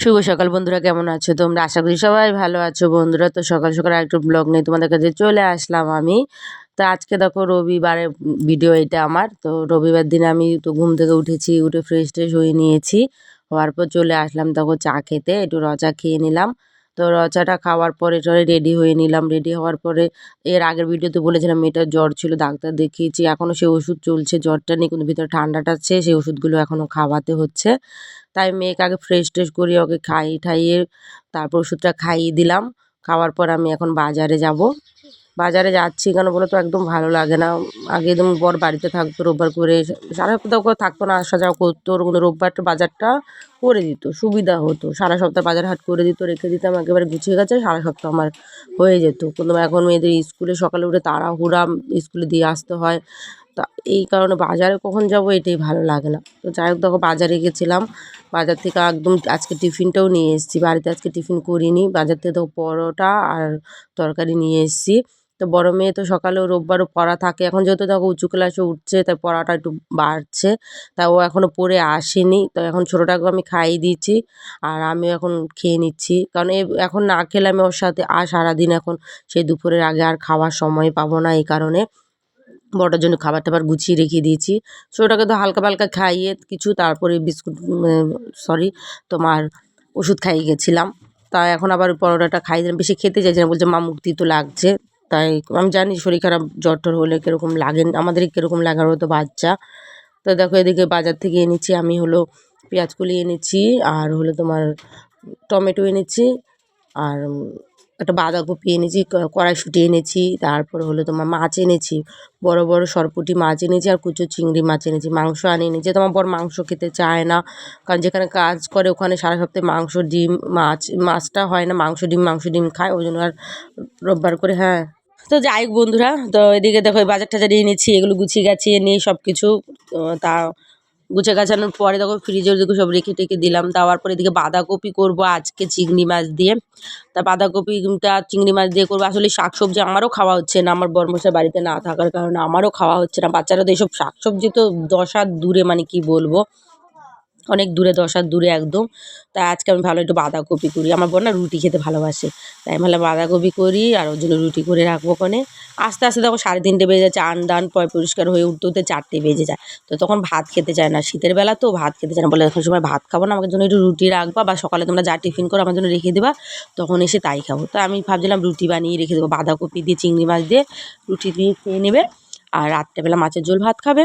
শুভ সকাল বন্ধুরা, কেমন আছো তোমরা? আশা করি সবাই ভালো আছো বন্ধুরা। তো সকাল সকাল একটু ব্লগ নিয়ে তোমাদের কাছে চলে আসলাম আমি। তো আজকে দেখো রবিবারে ভিডিও এটা আমার। তো রবিবার দিন আমি তো ঘুম থেকে উঠেছি, উঠে ফ্রেশ ট্রেশ হয়ে নিয়েছি। হওয়ার পর চলে আসলাম তখন চা খেতে, একটু রচা খেয়ে নিলাম। তো রচাটা খাওয়ার পরে টরে রেডি হয়ে নিলাম। রেডি হওয়ার পরে এর আগের ভিডিওতে বলেছিলাম মেয়েটার জ্বর ছিল, ডাক্তার দেখিয়েছি। এখনও সে ওষুধ চলছে, জ্বরটা নেই, কিন্তু ভিতরে ঠান্ডাটা আছে, সেই ওষুধগুলো এখনও খাওয়াতে হচ্ছে। তাই মেয়েকে আগে ফ্রেশ ট্রেশ করিয়ে ওকে খাইয়ে ঠাইয়ে তারপর ওষুধটা খাইয়ে দিলাম। খাওয়ার পর আমি এখন বাজারে যাব। বাজারে যাচ্ছি কেন বলো তো, একদম ভালো লাগে না। আগে একদম বর বাড়িতে থাকতো, রোববার করে সারা করে থাকতো না, আসা যাওয়া করতো, ওর কিন্তু রোববারটা বাজারটা করে দিত, সুবিধা হতো। সারা সপ্তাহ বাজার হাট করে দিত, রেখে দিতাম একেবারে গুছিয়ে গেছে, সারা সপ্তাহ আমার হয়ে যেত। কিন্তু এখন মেয়েদের স্কুলে সকালে উঠে তাড়াহুড়া স্কুলে দিয়ে আসতে হয়। তা এই কারণে বাজারে কখন যাব এটাই ভালো লাগে না। তো যাই হোক, দেখো বাজারে গেছিলাম। বাজার থেকে একদম আজকে টিফিনটাও নিয়ে এসেছি। বাড়িতে আজকে টিফিন করিনি। বাজার থেকে দেখো পরোটা আর তরকারি নিয়ে এসেছি। তো বড় মেয়ে তো সকালেও রোববারও পড়া থাকে। এখন যেহেতু দেখো উঁচু ক্লাসে উঠছে, তাই পড়াটা একটু বাড়ছে। তা ও এখনও পড়ে আসেনি। তো এখন ছোটোটাকেও আমি খাইয়ে দিয়েছি আর আমিও এখন খেয়ে নিচ্ছি। কারণ এ, এখন না খেলে আমি ওর সাথে আর সারাদিন এখন সেই দুপুরের আগে আর খাওয়ার সময় পাবো না এই কারণে। বড়টার জন্য খাবার টাবার গুছিয়ে রেখে দিয়েছি। ছোটোটাকে তো হালকা পালকা খাইয়ে কিছু তারপরে বিস্কুট সরি, তোমার ওষুধ খাইয়ে গেছিলাম। তা এখন আবার পরোটাটা খাইয়ে দিলাম। বেশি খেতে চাইছে না। বলছে, মা মুক্তি তো লাগছে। তাই আমি জানি শরীর খারাপ, জ্বর টর হলে কীরকম লাগে, আমাদের কীরকম লাগার হতো বাচ্চা। তো দেখো এদিকে বাজার থেকে এনেছি, আমি হলো পেঁয়াজ কলি এনেছি, আর হলো তোমার টমেটো এনেছি, আর একটা বাঁধাকপি এনেছি কড়াইশুঁটি এনেছি, তারপর হলো তোমার মাছ এনেছি, বড় বড় সরপুটি মাছ এনেছি, আর কুচো চিংড়ি মাছ এনেছি, মাংস আনিনি এনেছি। তোমার বড় মাংস খেতে চায় না, কারণ যেখানে কাজ করে ওখানে সারা সপ্তাহে মাংস, ডিম, মাছ, মাছটা হয় না, মাংস ডিম মাংস ডিম খায়, ওই জন্য আর রোববার করে হ্যাঁ। তো যাই হোক বন্ধুরা, তো এদিকে দেখো বাজার টাজার এনেছি এগুলো গুছিয়ে গাছিয়ে নিয়ে সব কিছু তা গুছে গাছানোর পরে দেখো ফ্রিজের দিকে সব রেখে টেখে দিলাম। দেওয়ার পরে এদিকে বাঁধাকপি করব আজকে চিংড়ি মাছ দিয়ে। তা বাঁধাকপিটা চিংড়ি মাছ দিয়ে করব। আসলে শাক সবজি আমারও খাওয়া হচ্ছে না, আমার বর্মশাই বাড়িতে না থাকার কারণে আমারও খাওয়া হচ্ছে না। বাচ্চারা তো এইসব শাক সবজি তো দশ দূরে মানে কি বলব? অনেক দূরে দশ হাত দূরে একদম। তাই আজকে আমি ভালো একটু বাঁধাকপি করি। আমার বোন না রুটি খেতে ভালোবাসে। তাই আমি ভালো বাঁধাকপি করি আর ওর জন্য রুটি করে রাখব ওখানে। আস্তে আস্তে দেখো সাড়ে তিনটে বেজে যাচ্ছে। চান দান পয় পরিষ্কার হয়ে উঠতে উঠতে চারটে বেজে যায়। তো তখন ভাত খেতে চায় না। শীতের বেলা তো ভাত খেতে চায় না। বলে এখন সময় ভাত খাব না। আমাকে জন্য একটু রুটি রাখবা বা সকালে তোমরা যা টিফিন করো আমার জন্য রেখে দেবা। তখন এসে তাই খাব। তো আমি ভাবছিলাম রুটি বানিয়ে রেখে দেবো। বাঁধাকপি দিয়ে চিংড়ি মাছ দিয়ে রুটি দিয়ে খেয়ে নেবে। আর রাত্রেবেলা মাছের ঝোল ভাত খাবে।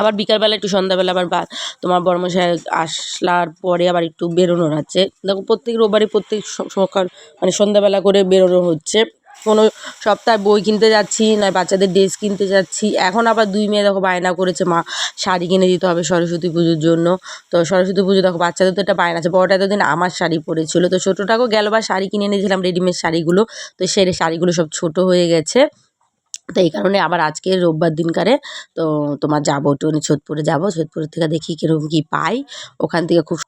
আবার বিকালবেলা একটু সন্ধ্যাবেলা আবার বা তোমার বড়মশাই আসলার পরে আবার একটু বেরোনোর আছে। দেখো প্রত্যেক রোববারই প্রত্যেক সকাল মানে সন্ধ্যাবেলা করে বেরোনো হচ্ছে। কোনো সপ্তাহে বই কিনতে যাচ্ছি নয় বাচ্চাদের ড্রেস কিনতে যাচ্ছি। এখন আবার দুই মেয়ে দেখো বায়না করেছে, মা শাড়ি কিনে দিতে হবে সরস্বতী পুজোর জন্য। তো সরস্বতী পুজো দেখো, বাচ্চাদের তো একটা বায়না আছে। বড়টা এতদিন আমার শাড়ি পরেছিল। তো ছোটোটাকেও গেল বা শাড়ি কিনে এনেছিলাম রেডিমেড শাড়িগুলো। তো সেই শাড়িগুলো সব ছোট হয়ে গেছে। তো এই কারণে আবার আজকে রোববার দিনকারে, তো তোমার যাব, একটুখানি ছোটপুরে যাব ছোটপুরের থেকে দেখি কীরকম কী পাই। ওখান থেকে খুব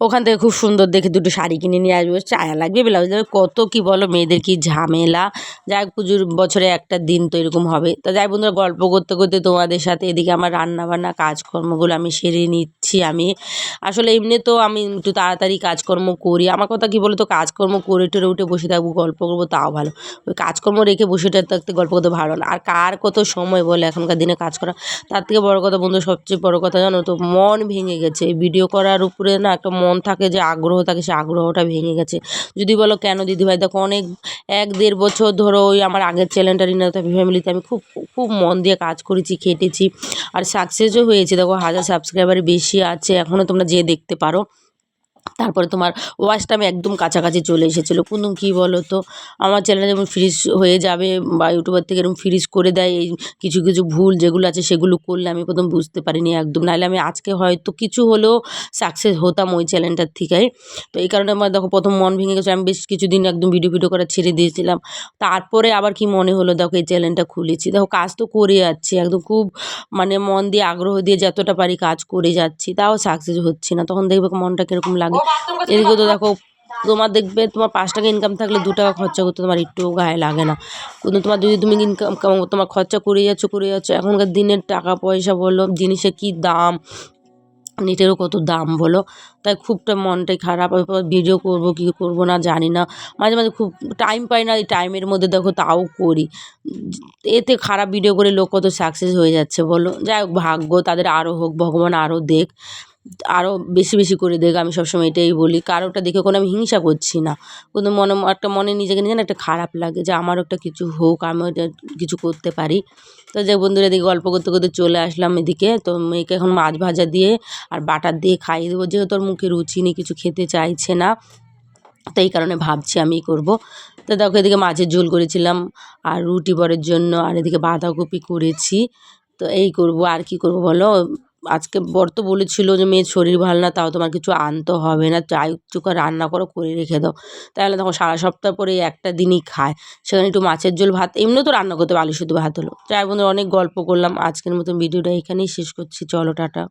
ওখান থেকে খুব সুন্দর দেখে দুটো শাড়ি কিনে নিয়ে আসব চায়া লাগবে, ব্লাউজ লাগবে, কত কি বলো মেয়েদের কি ঝামেলা। যাই পুজোর বছরে একটা দিন তো এরকম হবে। তো যাই বন্ধুরা, গল্প করতে করতে তোমাদের সাথে এদিকে আমার রান্না বান্না কাজকর্মগুলো আমি সেরে নিচ্ছি আমি। আসলে এমনি তো আমি একটু তাড়াতাড়ি কাজকর্ম করি। আমার কথা কি বলো তো কাজকর্ম করে টেরে উঠে বসে থাকব, গল্প করব, তাও ভালো। ওই কাজকর্ম রেখে বসে থাকতে গল্প করতে ভালো না। আর কার কত সময় বলে এখনকার দিনে কাজ করা? তার থেকে বড় কথা বন্ধু, সবচেয়ে বড় কথা জানো তো, মন ভেঙে গেছে। ভিডিও করার উপরে না একটা মন থাকে যে আগ্রহ থাকে, সে আগ্রহটা ভেঙে গেছে। যদি বলো কেন, দিদিভাই? দেখো, অনেক, এক দেড় বছর ধরো ওই আমার আগের চ্যানেলটা রিনাথা ফ্যামিলিতে আমি খুব খুব মন দিয়ে কাজ করেছি, খেটেছি। আর সাকসেসও হয়েছে। দেখো, হাজার সাবস্ক্রাইবার বেশি আছে। এখনও তোমরা যেয়ে দেখতে পারো। তারপরে তোমার ওয়াচটা আমি একদম কাছাকাছি চলে এসেছিল। কিন্তু কী বলো তো আমার চ্যানেল যেমন ফ্রিজ হয়ে যাবে বা ইউটিউবার থেকে এরকম ফ্রিজ করে দেয়, এই কিছু কিছু ভুল যেগুলো আছে সেগুলো করলে আমি প্রথম বুঝতে পারিনি একদম। নাহলে আমি আজকে হয়তো কিছু হলেও সাকসেস হতাম ওই চ্যানেলটার থেকেই। তো এই কারণে আমার দেখো প্রথম মন ভেঙে গেছে, আমি বেশ কিছুদিন একদম ভিডিও ভিডিও করা ছেড়ে দিয়েছিলাম। তারপরে আবার কি মনে হলো দেখো এই চ্যানেলটা খুলেছি। দেখো কাজ তো করে যাচ্ছি, একদম খুব মানে মন দিয়ে আগ্রহ দিয়ে যতটা পারি কাজ করে যাচ্ছি, তাও সাকসেস হচ্ছে না। তখন দেখবে মনটা কীরকম লাগে এদিকে তো দেখো, তোমার দেখবে তোমার পাঁচ টাকা ইনকাম থাকলে দু টাকা খরচা করতে তোমার একটুও গায়ে লাগে না। কিন্তু তোমার যদি তুমি ইনকাম তোমার খরচা করে যাচ্ছ করে যাচ্ছ, এখনকার দিনের টাকা পয়সা বলো, জিনিসের কী দাম, নেটেরও কত দাম বলো, তাই খুবটা মনটাই খারাপ। এরপর ভিডিও করব, কি করব না জানি না। মাঝে মাঝে খুব টাইম পাই না, এই টাইমের মধ্যে দেখো তাও করি। এতে খারাপ ভিডিও করে লোক কত সাকসেস হয়ে যাচ্ছে বলো। যাই হোক, ভাগ্য তাদের আরও হোক, ভগবান আরও দেখ। আরও বেশি বেশি করে দেখ আমি সবসময় এটাই বলি। কারোটা দেখে কোনো আমি হিংসা করছি না। কিন্তু মনে, একটা মনে নিজেকে নিজে না একটা খারাপ লাগে যে আমারও একটা কিছু হোক এটা কিছু করতে পারি। তো যে বন্ধুরা, এদিকে গল্প করতে করতে চলে আসলাম এদিকে। তো মেয়েকে এখন মাছ ভাজা দিয়ে আর বাটার দিয়ে খাইয়ে দেবো। যেহেতু ওর মুখে রুচি নেই, কিছু খেতে চাইছে না, তো এই কারণে ভাবছি আমি করব। তো দেখো, এদিকে মাছের ঝোল করেছিলাম আর রুটি বরের জন্য, আর এদিকে বাঁধাকপি করেছি। তো এই করব, আর কি করব বলো? আজকে বর তো বলেছিল যে, মেয়ের শরীর ভালো না, তাও তোমার কিছু আনতে হবে না যাই চুকা রান্না করো, করে রেখে দাও। তাহলে তখন সারা সপ্তাহ পরে একটা দিনই খায়। সেখানে একটু মাছের ঝোল, ভাত, এমনিও তো রান্না করতে আলু শুধু ভাত হলো। যাই বন্ধুরা, অনেক গল্প করলাম। আজকের মতন ভিডিওটা এখানেই শেষ করছি। চলো, টাটা।